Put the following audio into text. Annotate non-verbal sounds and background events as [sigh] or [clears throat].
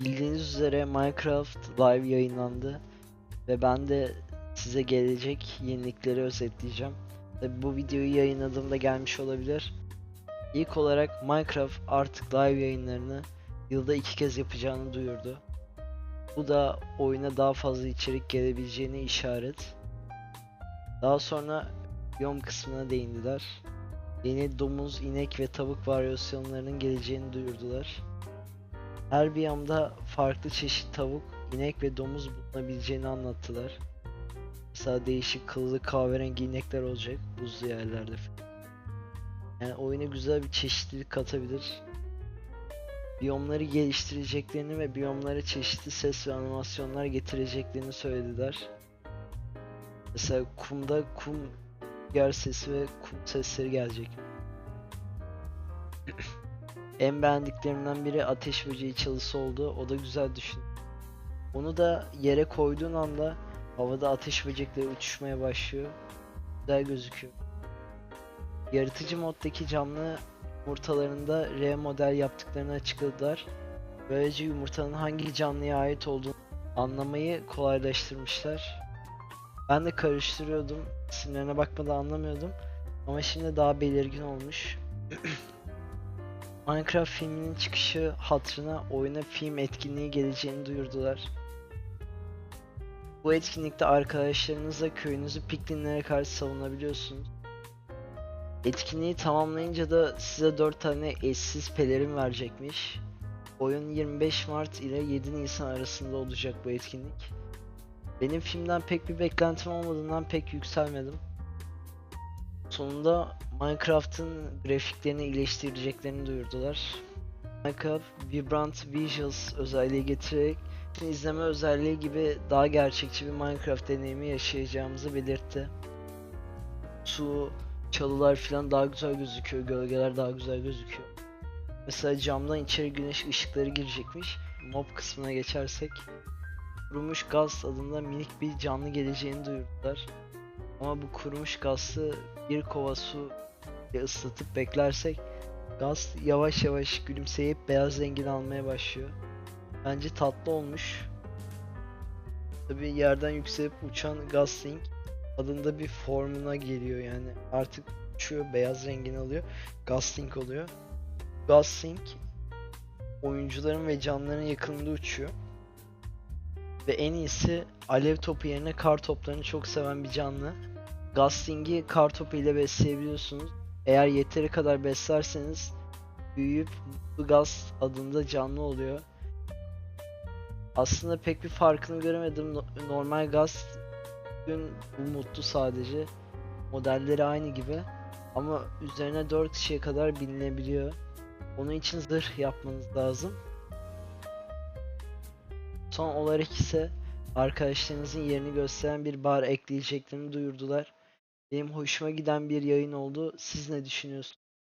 Bildiğiniz üzere Minecraft live yayınlandı ve ben de size gelecek yenilikleri özetleyeceğim. Tabi bu videoyu yayınladığımda gelmiş olabilir. İlk olarak Minecraft artık live yayınlarını yılda iki kez yapacağını duyurdu. Bu da oyuna daha fazla içerik gelebileceğine işaret. Daha sonra biyom kısmına değindiler. Yeni domuz, inek ve tavuk varyasyonlarının geleceğini duyurdular. Her biyomda farklı çeşit tavuk, inek ve domuz bulunabileceğini anlattılar. Mesela değişik kıllı kahverengi inekler olacak buzlu yerlerde falan. Yani oyuna güzel bir çeşitlilik katabilir. Biyomları geliştireceklerini ve biyomlara çeşitli ses ve animasyonlar getireceklerini söylediler. Mesela kumda kum yer sesi ve kum sesleri gelecek. [clears throat] en beğendiklerimden biri ateş böceği çalısı oldu. O da güzel düşün. Onu da yere koyduğun anda havada ateş böcekleri uçuşmaya başlıyor. Güzel gözüküyor. Yaratıcı moddaki canlı yumurtalarında R model yaptıklarını açıkladılar. Böylece yumurtanın hangi canlıya ait olduğunu anlamayı kolaylaştırmışlar. Ben de karıştırıyordum. İsimlerine bakmadan anlamıyordum. Ama şimdi daha belirgin olmuş. [clears throat] Minecraft filminin çıkışı hatırına oyuna film etkinliği geleceğini duyurdular. Bu etkinlikte arkadaşlarınızla köyünüzü piklinlere karşı savunabiliyorsunuz. Etkinliği tamamlayınca da size 4 tane eşsiz pelerin verecekmiş. Oyun 25 Mart ile 7 Nisan arasında olacak bu etkinlik. Benim filmden pek bir beklentim olmadığından pek yükselmedim. Sonunda Minecraft'ın grafiklerini iyileştireceklerini duyurdular. Minecraft Vibrant Visuals özelliği getirerek izleme özelliği gibi daha gerçekçi bir Minecraft deneyimi yaşayacağımızı belirtti. Su, çalılar falan daha güzel gözüküyor, gölgeler daha güzel gözüküyor. Mesela camdan içeri güneş ışıkları girecekmiş. Mob kısmına geçersek kurumuş gaz adında minik bir canlı geleceğini duyurdular. Ama bu kurumuş gazı bir kova su ile ıslatıp beklersek gaz yavaş yavaş gülümseyip beyaz rengini almaya başlıyor. Bence tatlı olmuş. Tabi yerden yükselip uçan Gastling adında bir formuna geliyor yani artık uçuyor beyaz rengini alıyor Gastling oluyor. Gastling oyuncuların ve canlıların yakınında uçuyor. Ve en iyisi alev topu yerine kar toplarını çok seven bir canlı. Gastling'i kar topu ile besleyebiliyorsunuz. Eğer yeteri kadar beslerseniz büyüyüp Mutlu Gast adında canlı oluyor. Aslında pek bir farkını göremedim. No- Normal Gast bugün bu mutlu sadece. Modelleri aynı gibi. Ama üzerine 4 kişiye kadar binilebiliyor. Onun için zırh yapmanız lazım. Son olarak ise arkadaşlarınızın yerini gösteren bir bar ekleyeceklerini duyurdular. Benim hoşuma giden bir yayın oldu. Siz ne düşünüyorsunuz?